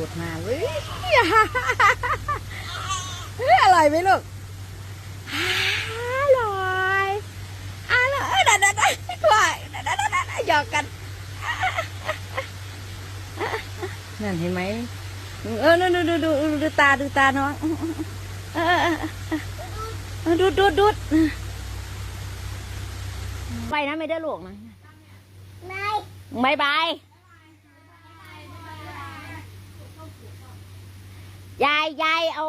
ูดมาเฮ้ยอร่อยไหมลูกอร่อยอร่อยดันดันดันว่ายดัดดัดหยอกกันนั่นเห็นไหมเออดูดูดูดูดูตาดูตาน้องเออเออเออดูดูดูไปนะไม่ได้หลวงนะไม่บายบายยาย ยายเอา